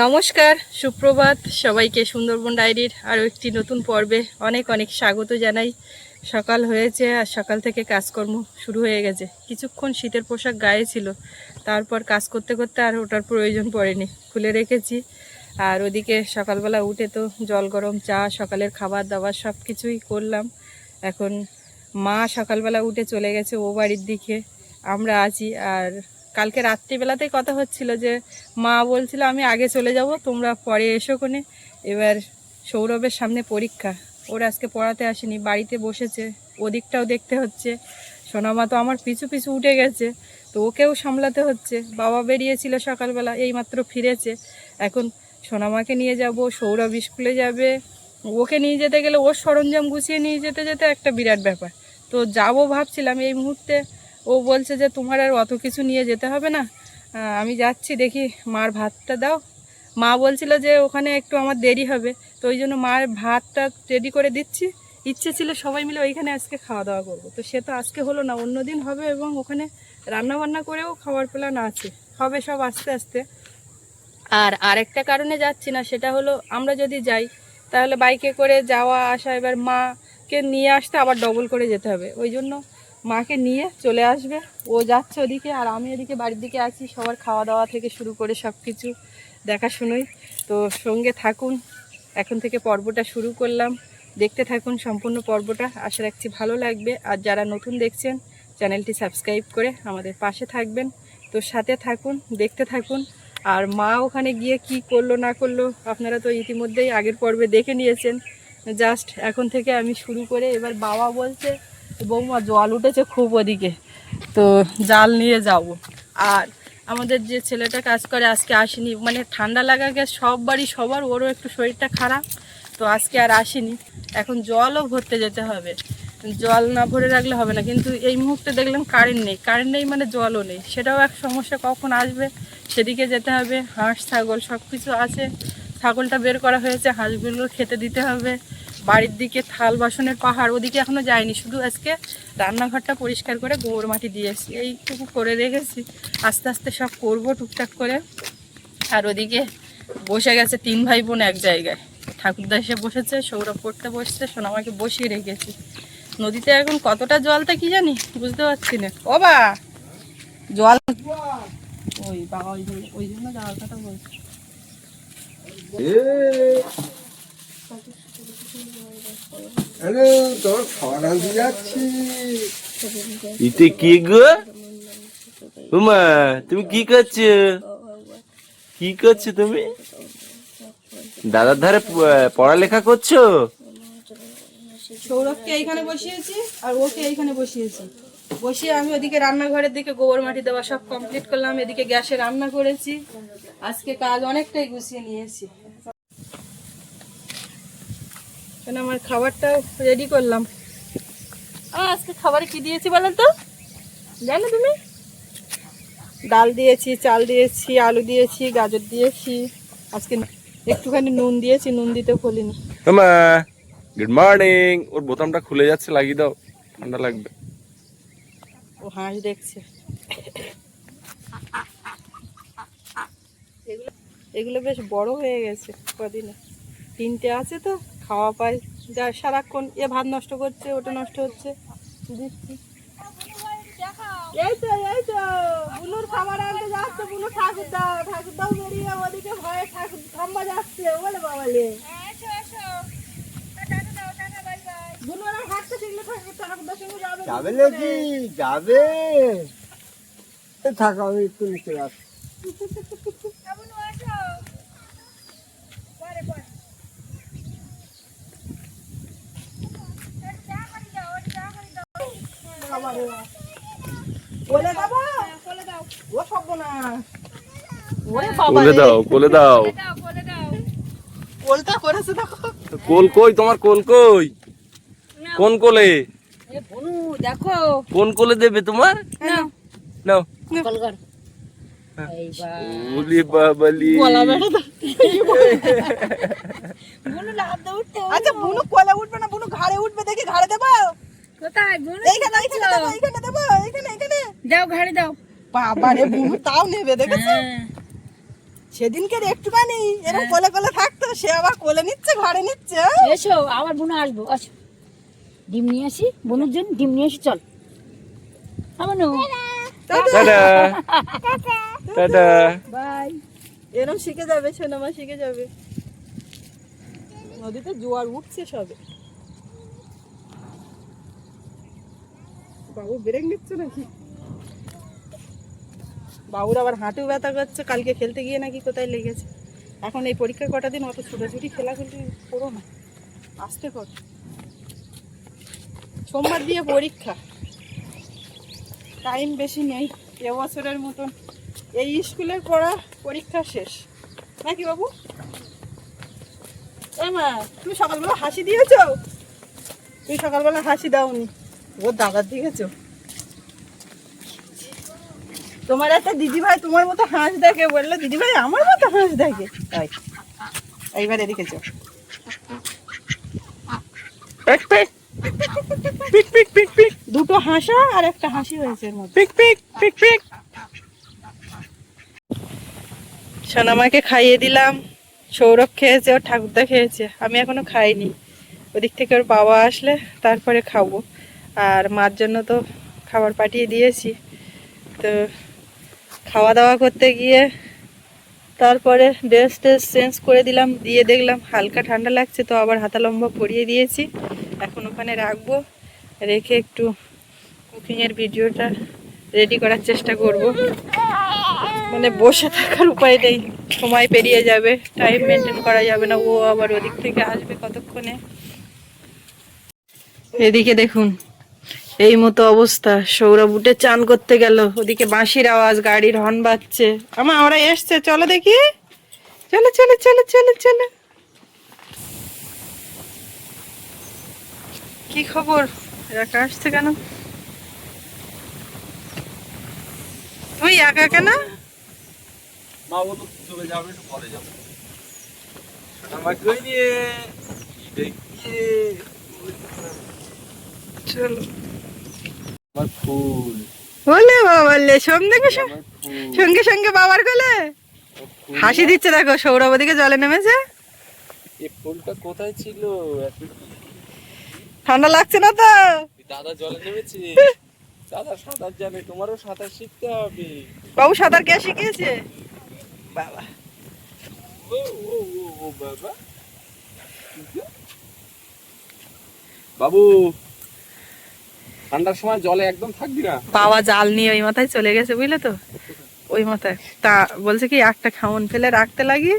নমস্কার, সুপ্রভাত সবাইকে সুন্দরবন ডায়েরির আরও একটি নতুন পর্বে অনেক অনেক স্বাগত জানাই। সকাল হয়েছে আর সকাল থেকে কাজকর্ম শুরু হয়ে গেছে। কিছুক্ষণ শীতের পোশাক গায়ে ছিল, তারপর কাজ করতে করতে আর ওটার প্রয়োজন পড়েনি। খুলে রেখেছি আর ওদিকে সকালবেলা উঠে তো জল গরম, চা, সকালের খাবার দাবার সব কিছুই করলাম। এখন মা সকালবেলা উঠে চলে গেছে ও বাড়ির দিকে। আমরা আছি আর কালকে রাত্রিবেলাতেই কথা হচ্ছিল যে, মা বলছিল, আমি আগে চলে যাব, তোমরা পরে এসো কোনে এবার সৌরভের সামনে পরীক্ষা। ওরা আজকে পড়াতে আসেনি, বাড়িতে বসেছে, ওদিকটাও দেখতে হচ্ছে। সোনামা তো আমার পিছু পিছু উঠে গেছে, তো ওকেও সামলাতে হচ্ছে। বাবা বেরিয়েছিল সকালবেলা, এইমাত্র ফিরেছে। এখন সোনামাকে নিয়ে যাব, সৌরভ স্কুলে যাবে। ওকে নিয়ে যেতে গেলে ওর সরঞ্জাম গুছিয়ে নিয়ে যেতে যেতে একটা বিরাট ব্যাপার। তো যাব ভাবছিলাম, এই মুহূর্তে ও বলছে যে তোমার আর অত কিছু নিয়ে যেতে হবে না। আমি যাচ্ছি, দেখি মার ভাতটা দাও। মা বলছিল যে ওখানে একটু আমার দেরি হবে, তো ওই জন্য মার ভাতটা রেডি করে দিচ্ছি। ইচ্ছে ছিল সবাই মিলে ওইখানে আজকে খাওয়া দাওয়া করব। তো সে তো আজকে হলো না, অন্য দিন হবে এবং ওখানে রান্না বান্না করেও খাওয়ার প্ল্যান আছে। হবে সব আস্তে আস্তে। আর আরেকটা কারণে যাচ্ছি না, সেটা হলো আমরা যদি যাই, তাহলে বাইকে করে যাওয়া, আসা, এবার মাকে নিয়ে আসতে আবার ডবল করে যেতে হবে। ওই জন্য মাকে নিয়ে চলে আসবে। ও যাচ্ছে ওদিকে আর আমি এদিকে বাড়ির দিকে আছি। সবার খাওয়া দাওয়া থেকে শুরু করে সব কিছু দেখাশুনোই। তো সঙ্গে থাকুন। এখন থেকে পর্বটা শুরু করলাম। দেখতে থাকুন সম্পূর্ণ পর্বটা। আশা রাখছি ভালো লাগবে। আর যারা নতুন দেখছেন, চ্যানেলটি সাবস্ক্রাইব করে আমাদের পাশে থাকবেন। তো সাথে থাকুন, দেখতে থাকুন। আর মা ওখানে গিয়ে কি করল, না করল, আপনারা তো ইতিমধ্যেই আগের পর্বে দেখে নিয়েছেন। জাস্ট এখন থেকে আমি শুরু করে এবার বাবা বলছে বৌমা, জল উঠেছে খুব ওদিকে। তো জাল নিয়ে যাব। আর আমাদের যে ছেলেটা কাজ করে আজকে আসেনি মানে ঠান্ডা লাগা গেছে, সব বাড়ি সবার, ওরও একটু শরীরটা খারাপ, তো আজকে আর আসেনি। এখন জলও ভরতে যেতে হবে। জল না ভরে রাখলে হবে না, কিন্তু এই মুহূর্তে দেখলাম কারেন্ট নেই। কারেন্ট নেই মানে জলও নেই। সেটাও এক সমস্যা, কখন আসবে? সেদিকে যেতে হবে। হাঁস, ছাগল সব কিছু আছে। ছাগলটা বের করা হয়েছে, হাঁসগুলো খেতে দিতে হবে। বাড়ির দিকে থাল বাসনের পাহাড় ওদিকে এখনও যায়নি, শুধু আজকে রান্নাঘরটা পরিষ্কার করে গোবর মাটি দিয়েছি এইটুকু করে রেখেছি। আস্তে আস্তে সব করব টুকটাক করে। আর ওদিকে বসে গেছে তিন ভাই বোন এক জায়গায়। ঠাকুরদা এসে বসেছে, সৌরভ পড়তে বসছে, সোনামাকে বসিয়ে রেখেছি। নদীতে এখন কতটা জলটা কি জানি? বুঝতে পারছি না। ও বা! জল ওই বাবা, ওই জন্য- ওই জন্য যাওয়ার কথা বলছি। খাওয়া আনতে যাচ্ছি। ইতে কি গো? উমা তুমি কি করছ? কি করছ তুমি? দাদার ধারে পড়ালেখা করছ? সৌরভকে এইখানে বসিয়েছি আর ওকে এইখানে বসিয়েছি। বসিয়ে আমি ওদিকে রান্নাঘরের দিকে গোবর মাটি দেওয়া সব কমপ্লিট করলাম এদিকে গ্যাসে রান্না করেছি। আজকে কাজ অনেকটাই গুছিয়ে নিয়েছি। কেন আমার খাবারটাও রেডি করলাম। আজকে খাবারে কি দিয়েছি বলেন তো? জানো তুমি? ডাল দিয়েছি চাল দিয়েছি আলু দিয়েছি গাজর দিয়েছি। আজকে একটুখানি নুন দিয়েছি নুন দিতে খুলিনি উমা গুড মর্নিং ওর বোতামটা খুলে যাচ্ছে লাগিয়ে দাও। ঠান্ডা লাগবে। ও হাঁস দেখছে। এগুলো এগুলো বেশ বড় হয়ে গেছে কদিনে। তিনটে আছে তো? খাওয়া পাই যা সারাক্ষণ এ ভাত নষ্ট করছে ওটা নষ্ট হচ্ছে। দিচ্ছি এই তো এই তো বুনুর খাবার আনতে যাচ্ছে বুনু ঠাকুর দাও ঠাকুর দাও বেরিয়ে ওদিকে ভয়ে ঠাকুর থাম্বা যাচ্ছে বলে বাবালে। যাবে যাবে নাকি? যাবে। এ থাকো আমি একটু নিচে আসছি বলে ও কোলে দাও কোলে দাও। কোলটা করেছে দেখো। কোল কই? তোমার কোল কই? কোন কোলে? দেখো। কোন কোলে দেবে তোমার? নাও। কলগার উলি বাবালি। কলা বেড়া বুনু লাভ দাও আচ্ছা বুনু কোলা উঠবে না? বুনু ঘাড়ে উঠবে দেখি ঘাড়ে দেবো? কোথায়? বুনু এইখানে এইখানে দেবো এইখানে দেবো এইখানে এইখানে। দাও ঘাড়ি দাও। বাবা রে বুনু তাও নেবে দেখেছ? হ্যাঁ। সেদিনকে একটুখানি এরকম কোলে কোলে থাকতো সে আবার কোলে নিচ্ছে ঘরে নিচ্ছে হ্যাঁ? এসো আবার বোনা আসব আসো। ডিম নিয়ে আসি বোনের জন্য ডিম নিয়ে আসি চল। আমানু টাটা। টাটা। বাই। এরকম শিখে যাবে সোনামা শিখে যাবে। নদীতে জোয়ার উঠছে সবে। বাবু ব্রেক নিচ্ছে নাকি? বাবুর আবার হাঁটু ব্যথা করছে, কালকে খেলতে গিয়ে নাকি কোথায় লেগেছে? এখন এই পরীক্ষার কটা দিন, অত ছুটাছুটি খেলাখুলি করো না। আসতে কর। সোমবার দিয়ে পরীক্ষা। টাইম বেশি নেই এবছরের মতন। এই স্কুলের পড়া পরীক্ষা শেষ। নাকি বাবু? এ মা, তুমি সকালবেলা হাসি দিয়েছ? তুমি সকালবেলা হাসি দাওনি। ও দাদার তোমার একটা দিদি ভাই তোমার মতো হাঁস দেখে বলল দিদি ভাই আমার মতো হাঁস দেখে। তাই। এইবার এদিকে চো পিক পিক পিক পিক। দুটো হাসা আর একটা হাসি হয়েছে এর মধ্যে। পিক পিক পিক পিক। সোনামাকে খাইয়ে দিলাম। সৌরভ খেয়েছে ওর ঠাকুরদা খেয়েছে। আমি এখনও খাইনি। ওদিক থেকে ওর বাবা আসলে তারপরে খাব। আর মার জন্য তো খাবার পাঠিয়ে দিয়েছি। তো খাওয়া দাওয়া করতে গিয়ে তারপরে ড্রেস ট্রেস চেঞ্জ করে দিলাম, দিয়ে দেখলাম হালকা ঠান্ডা লাগছে, তো আবার হাতা লম্বা পরিয়ে দিয়েছি। এখন ওখানে রাখব, রেখে একটু কুকিংয়ের ভিডিওটা রেডি করার চেষ্টা করব। মানে বসে থাকার উপায় নেই, সময় পেরিয়ে যাবে, টাইম মেনটেন করা যাবে না, ও আবার ওদিক থেকে আসবে কতক্ষণে? এদিকে দেখুন এই মতো অবস্থা। সৌরভ উঠে চান করতে গেল। ওদিকে বাঁশির আওয়াজ গাড়ির হর্ন বাজছে। আমার ওরা এসছে চলো দেখি। চলো চলো চলো চলো চলো। কি খবর? একা আসছে কেন? তুই একা কেন? মা ও চলে যাবে একটু পরে যাবে। আমার নিয়ে দেখিয়ে চলো। আমার ফুল। বলে বাবা বললে। সঙ্গে সঙ্গে সঙ্গে বাবার কোলে? হাসি দিচ্ছে দেখো সৌরভ ওদিকে জলে নেমেছে। এই ফুলটা কোথায় ছিল? ঠান্ডা লাগছে না তো? দাদা জলে নেমেছে। দাদা সাঁতার জানে তোমারও সাঁতার শিখতে হবে। বাবু সাঁতার কে শিখিয়েছে? বাবা। ও ও ও বাবা। বাবু ঠান্ডার সময় জলে একদম থাকবি না বাবা জাল নিয়ে ওই মাথায় চলে গেছে বুঝলে তো ওই মাথায় তা বলছে কি একটা খাওন ফেলে রাখতে লাগি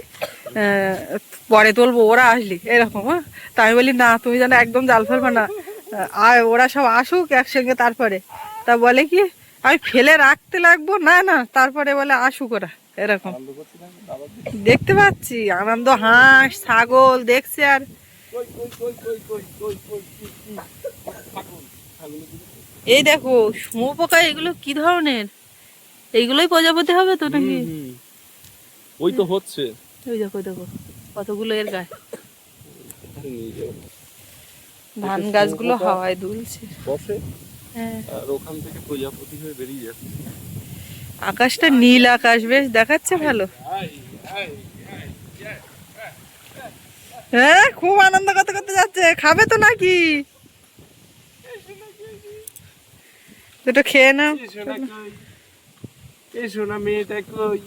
পরে তুলবো ওরা আসলি এরকম হ্যাঁ তা আমি বলি না তুমি যেন একদম জাল ফেলবে না আর ওরা সব আসুক একসঙ্গে তারপরে তা বলে কি আমি ফেলে রাখতে লাগবো না না তারপরে বলে আসুক ওরা এরকম দেখতে পাচ্ছি আনন্দ হাঁস ছাগল দেখছে আর এই দেখো শুঁয়োপোকা এগুলো কি ধরনের? এইগুলোই প্রজাপতি হবে তো নাকি? ওই তো হচ্ছে। ওই দেখো দেখো কতগুলো এর গায়ে ধান গাছগুলো হাওয়ায় দুলছে। বসে হ্যাঁ। আর ওখান থেকে প্রজাপতি হয়ে বেরিয়ে যাচ্ছে। আকাশটা নীল আকাশ বেশ দেখাচ্ছে ভালো। হ্যাঁ খুব আনন্দ করতে করতে যাচ্ছে। খাবে তো নাকি? দুটো খেয়ে নাও। এই সোনা মেয়েটা কই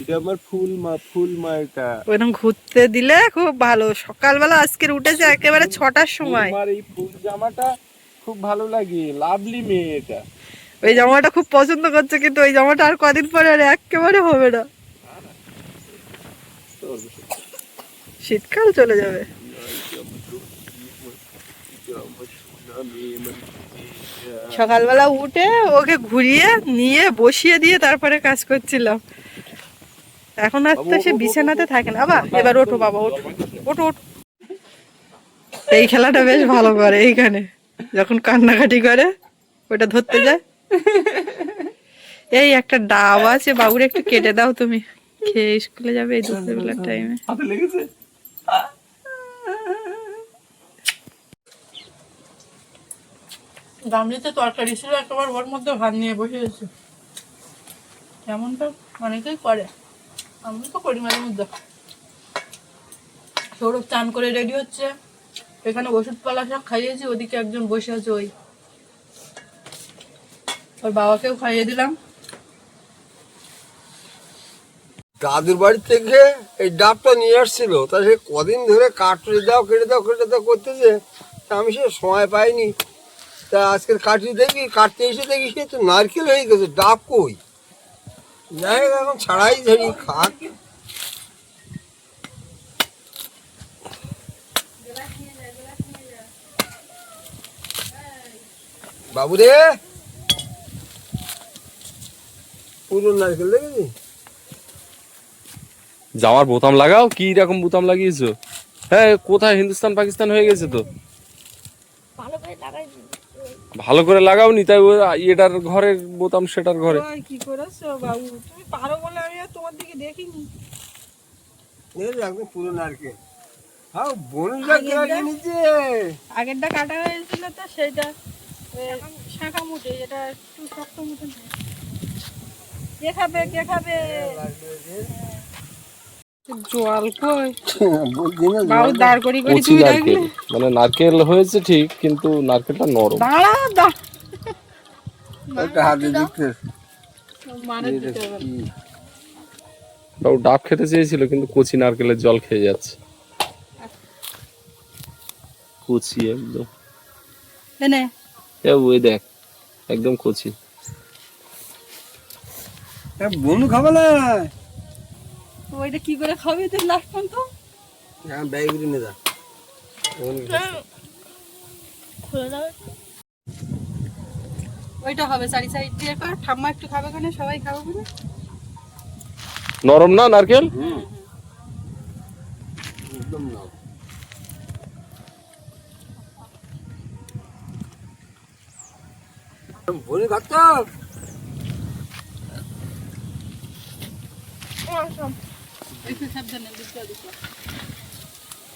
এটা আমার ফুল মা ফুল মা এটা। ওইরকম ঘুরতে দিলে খুব ভালো। সকালবেলা আজকের উঠেছে একেবারে ছটার সময়। আমার এই ফুল জামাটা খুব ভালো লাগে। লাভলি মেয়ে এটা। ওই জামাটা খুব পছন্দ করছে কিন্তু ওই জামাটা আর কদিন পরে আর একেবারে হবে না। শীতকাল চলে যাবে। সকালবেলা উঠে ওকে ঘুরিয়ে নিয়ে বসিয়ে দিয়ে তারপরে কাজ করছিলাম। এখন আর তো সে বিছানাতে থাকে না। বাবা, এবার ওঠো বাবা, ওঠো ওঠো ওঠো। এই খেলাটা বেশ ভালো করে এইখানে। যখন কান্নাকাটি করে, ওটা ধরতে যায়। এই একটা ডাব আছে, বাবুর একটু কেটে দাও তুমি। খেয়ে স্কুলে যাবে এই দুপুরবেলার টাইমে লেগেছে? গামলিতে তরকারি ছিল, একেবারে ওর মধ্যে ভাত নিয়ে বসে গেছে। এমনটা অনেকেই করে আমি তো করি মাঝে মধ্যে। সৌরভ চান করে রেডি হচ্ছে। এখানে ওষুধ পালা সব খাইয়েছি, ওদিকে একজন বসে আছে ওই। ওর বাবাকেও খাইয়ে দিলাম। দাদুর বাড়ি থেকে এই ডাবটা নিয়ে আসছিল। তা সে কদিন ধরে কাটরে দাও, কেটে দাও কেটে দাও করতেছে। আমি সে সময় পাইনি। তা আজকের কাটি দেখি কাটতে এসে দেখি সে তো নারকেল হয়ে গেছে, ডাব কই? যাই এখন ছাড়াই ধরি, খাক। বাবু রে পুরো নারকেল দেখেছি? যাওয়ার বোতাম লাগাও? কি রকম বোতাম লাগিয়েছো? হ্যাঁ কোথায়? হিন্দুস্তান, পাকিস্তান হয়ে গেছে তো। ভালো করে লাগাও নি তাই এটার ঘরের বোতাম সেটার ঘরে। কি করেছ বাবু? তুমি পারো বলে আমি আর তোমার দিকে দেখিনি। এই একদম পুরো নারকেল। হ্যাঁ বনুরা আগেরটা? কেটে নিচ্ছে। আগেরটা কাটা হয়েছিল তো সেইটা এ, শাঁখা মুটে এটা একটু শক্ত মতন কে খাবে কে খাবে? মানে নারকেল হয়েছে ঠিক কিন্তু নারকেলটা নরম। মানে। বাবু ডাব খেতে চেয়েছিল কিন্তু কচি নারকেলের জল খেয়ে যাচ্ছে। কচি একদম। এনে ওই দেখ একদম কচি। বনু খাবে না? ওইটা কি করে খাবে তুই লাস্ট পর্যন্ত? হ্যাঁ ব্যাগ করে নিয়ে যা। খুলে দাও ওইটা হবে সারি সাইড দিয়ে কর। ঠাম্মা একটু খাবে কেন সবাই খাবে কেন নরম না নারকেল? একদম না বনু খাতো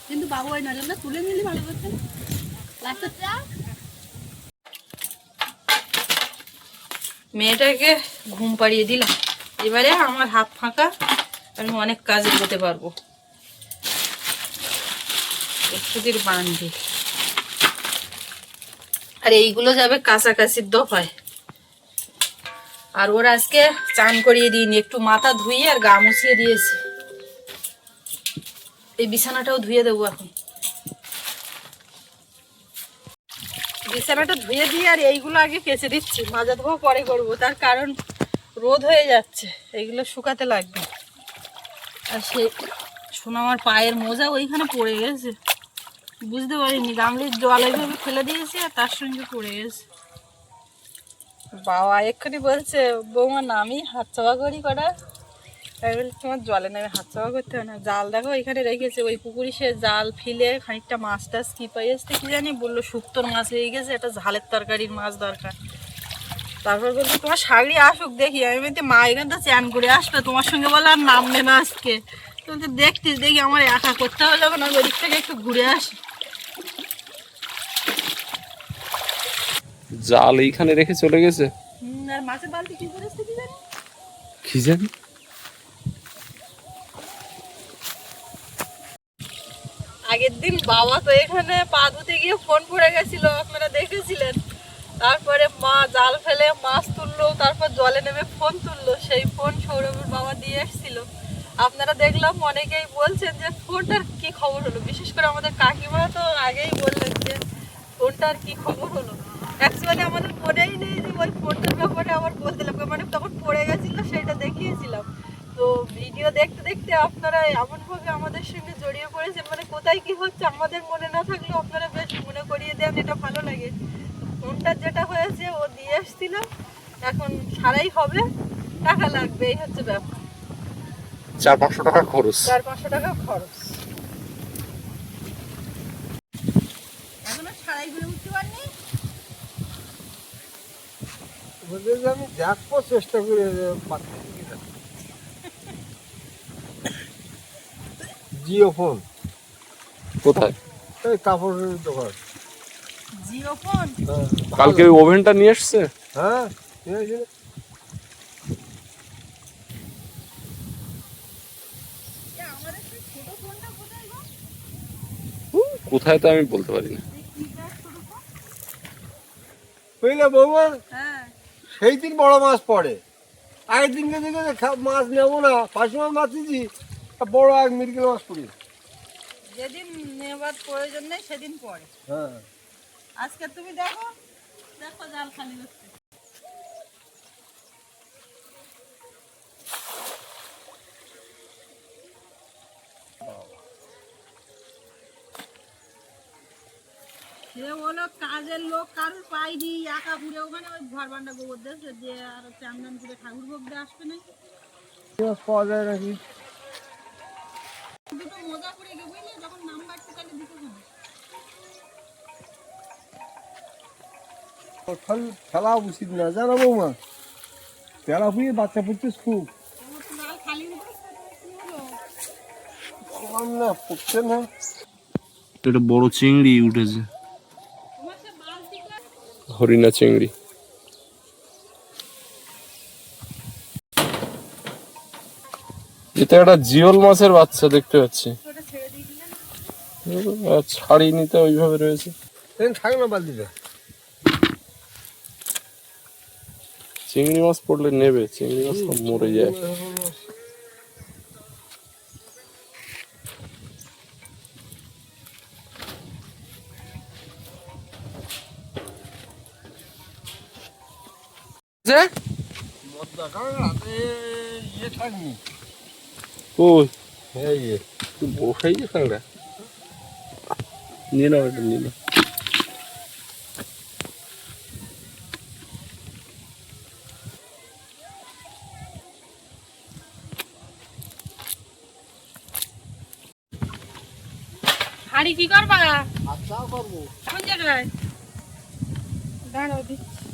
কিন্তু বাবু ওই নারকেলটা তুলে নিলে ভালো করতে লাস্টটা মেয়েটাকে ঘুম পাড়িয়ে দিলাম। এবারে আমার হাত ফাঁকা, আমি অনেক কাজ এগোতে পারব। ওষুধের বান্ডি। আর এইগুলো যাবে কাছাকাছির দফায়। আর ওর আজকে চান করিয়ে দিইনি, একটু মাথা ধুয়ে আর গা মুছিয়ে দিয়েছি। এই বিছানাটাও ধুয়ে দেবো এখন। বিছানাটা ধুয়ে দিয়ে আর এইগুলো আগে কেচে দিচ্ছি মাজা ধোয়া পরে করব। তার কারণ রোদ হয়ে যাচ্ছে, এইগুলো শুকাতে লাগবে। আর সে শোনো আমার পায়ের মোজা ওইখানে পড়ে গেছে। বুঝতে পারিনি, গামলির জল এইভাবে ফেলে দিয়েছি আর তার সঙ্গে পড়ে গেছে। বাবা এক্ষুনি বলছে, বৌমা, নামি হাত চাপা করি। কটা আমি বলি তোমার জলে নেমে হাত চাপা করতে হবে না। জাল দেখো এখানে রেখেছে ওই পুকুরি সে জাল ফিলে খানিকটা মাছ টাছ কি পাই আসতে কি জানি বলল শুক্তোর মাছ হয়ে গেছে একটা ঝালের তরকারির মাছ দরকার। তারপর বলছি তোমার শাগড়ি আসুক দেখি আমি বলছি মা এখানটা চ্যান করে আসবে তোমার সঙ্গে বলে আর নামবে না আজকে। তুমি দেখতিস দেখি আমার একা করতে হবে যখন আমি ওদিক থেকে একটু ঘুরে আসি। জাল এইখানে রেখে চলে গেছে? আর মাছের বালতি কি করে আসতে কি জানি? কি জানি? আগের দিন বাবা তো এখানে পা ধুতে গিয়ে ফোন পড়ে গেছিল, আপনারা দেখেছিলেন? তারপরে মা জাল ফেলে মাছ তুললো, তারপর জলে নেমে ফোন তুললো। সেই ফোন সৌরভের বাবা দিয়ে এসেছিল। আপনারা দেখলাম অনেকেই বলছেন যে ফোনটার কি খবর হলো? বিশেষ করে আমাদের কাকিমা তো আগেই বললেন যে ফোনটার কি খবর হলো? অ্যাকচুয়ালি আমাদের মনেই নেই যে ওই ফোনটার ব্যাপারে আবার বলছিলাম মানে তখন পড়ে গেছিল সেটা দেখিয়েছিলাম। তো ভিডিও দেখতে দেখতে আপনারা এমনভাবে আমাদের সঙ্গে জড়িয়ে পড়েছেন মানে কোথায় কি হচ্ছে আমাদের মনে না থাকলেও আপনারা বেশ মনে করিয়ে দেন এটা ভালো লাগে। ফোনটার যেটা হয়েছে ও দিয়ে এসছিল এখন সারাই হবে টাকা লাগবে এই হচ্ছে ব্যাপার। চার পাঁচশো টাকা খরচ। চার পাঁচশো টাকা খরচ। এখনও সারাই ঘুরে উঠতে পারিনি? আমি দেখব চেষ্টা করে পাচ্ছি। জিও ফোন। কোথায়? এই কাপড়ের দোকান। জিও ফোন? হ্যাঁ। কালকে ওই ওভেনটা নিয়ে এসেছে? হ্যাঁ কোথায় তো আমি বলতে পারি না। বুঝলে বৌমা? সেই দিন বড় মাছ পড়ে। আগের দিনকে দেখে মাছ নেব না পাশে মাছ মাছ দিচ্ছি বড় এক মিরগেল মাছ পড়ি যেদিন প্রয়োজন নেই সেদিন পড়ে হ্যাঁ। আজকে তুমি দেখো দেখো জাল খালি হচ্ছে। সে হলো কাজের লোক কারোর পাইনি একা ঘুরে ওখানে ওই ঘর বান্ডা গোবর দিয়ে আর চান্দান করে ঠাকুর ভোগ দিয়ে আসবে না কি পাওয়া যায় নাকি? ফল ফেলা উচিত না। জানো বৌমা তেলা ফুয়ে বাচ্চা পড়ছিস খুব না বড় চিংড়ি উঠেছে। হরিণা চিংড়ি। এটা একটা জিওল মাছের বাচ্চা দেখতে পাচ্ছি। ছাড়িয়ে নিতে ওইভাবে রয়েছে। থাক না বালতিটা। চিংড়ি মাছ পড়লে নেবে চিংড়ি মাছ সব মরে যায়। সাইজের কাঁকড়া নিয়ে নাও এটা নিয়ে নাও। হাড়ি কি করবা? আচ্ছা করব। কোন জায়গায় দাঁড়াও দিচ্ছি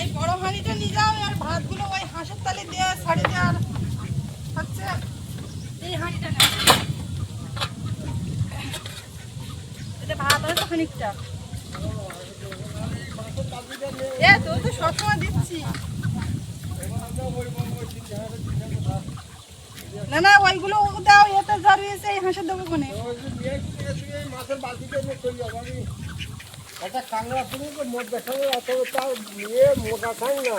এই বড় হাঁড়িটা নিয়ে যাও আর ভাতগুলো ওই হাঁসের তালে দিয়ে হচ্ছে এই হাঁড়িটা এতে ভাত খানিকটা। এ তো তো সবসময় দিচ্ছি। না না ওইগুলো দাও এতে এই হাঁসের দেবো কোনে? মাছের বালতিটা নিয়ে চলে যাব আমি একটা কাঁকড়া পুরো মোট দেখাবো অত তার মোটা খাই না।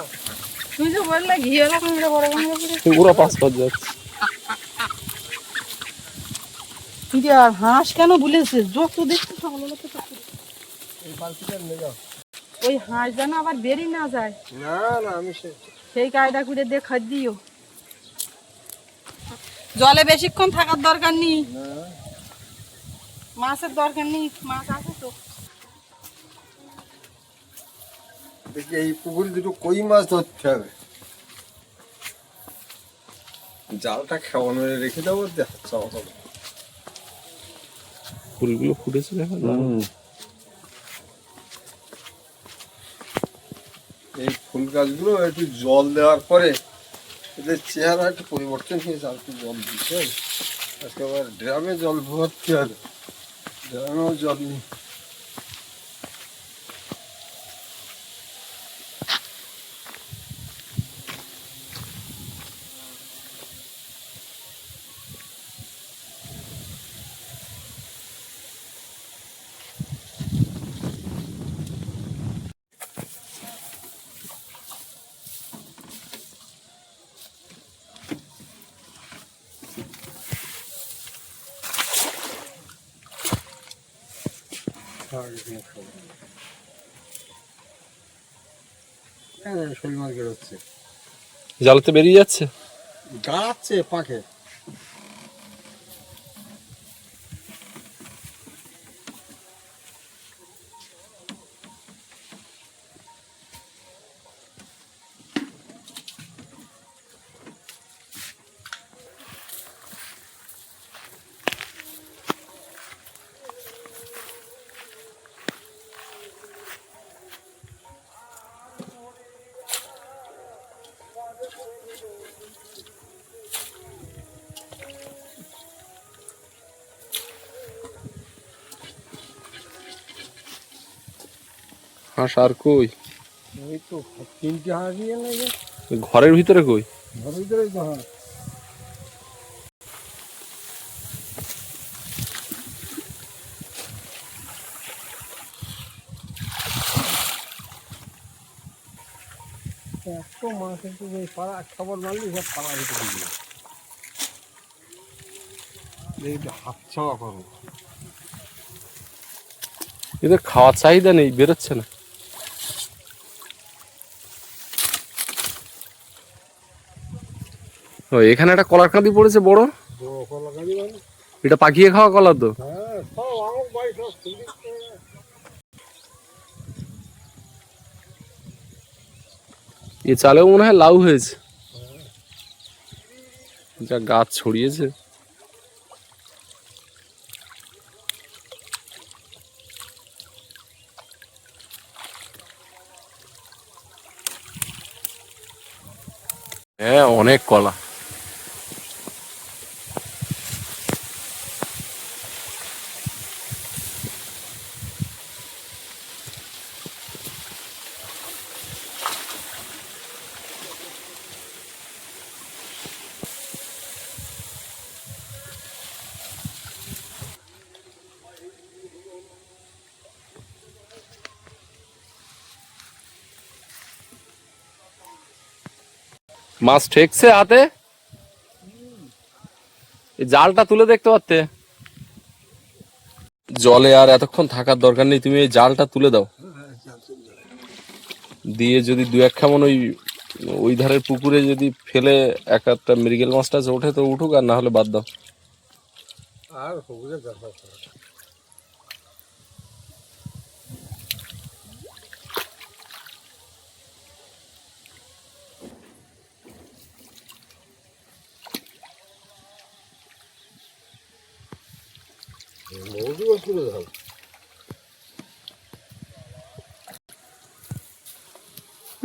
তুমি যে বললে ঘিওলা কাঁকড়া বড় কাঁকড়া পুরো ওরা পাঁচ পাঁচ যাচ্ছে। কিন্তু আর হাঁস কেন বলেছে যত দেখতে সকালে এই বালতিটা নিয়ে যাও। ওই হাঁস যেন আবার দেরি না যায়। না না আমি সেই কায়দা করে খাদ্য দিও। জলে বেশিক্ষণ থাকার দরকার নেই। মাছের দরকার নেই মাছ আছে তো। দেখি এই পুকুরে দুটো কই মাছ ধরতে হবে। জালটা খাওয়ানো রেখে দেবো ফুলগুলো ফুটেছে দেখো এই ফুল গাছগুলো একটু জল দেওয়ার পরে এদের চেহারা একটু পরিবর্তন হয়েছে আর একটু জল হবে আজকে আবার ড্রামে জল ভর্তি হবে ড্রামেও জল নেই। শোল মাছ বেরোচ্ছে জালতে বেরিয়ে যাচ্ছে? গাড়াচ্ছে পাখে হাঁস আর কই? ওই তো হাঁস নিয়ে ঘরের ভিতরে কই? ঘরের ভিতরে হাঁস। পাড়া সব পাড়া ভিতরে এদের খাওয়ার চাহিদা নেই বেরোচ্ছে না। ও, এখানে একটা কলার কাঁদি পড়েছে বড়? এটা পাকিয়ে খাওয়া কলার তো? এ চালেও মনে হয় লাউ হয়েছে। যা গাছ ছড়িয়েছে। হ্যাঁ অনেক কলা। মাছ ঠেকছে হাতে। জালটা তুলে দেখতে পারতে। জলে আর এতক্ষণ থাকার দরকার নেই, তুমি এই জালটা তুলে দাও। দিয়ে যদি দু এক খামন ওই ওই ধারের পুকুরে যদি ফেলে এক একটা মৃগেল মাছটা ওঠে তো উঠুক, আর না হলে বাদ দাও। আর মৌজুও তুলে দাও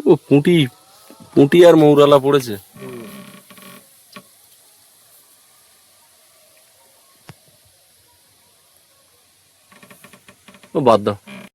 ও পুঁটি পুঁটি আর মৌরালা পড়েছে। ও বাদ দাও।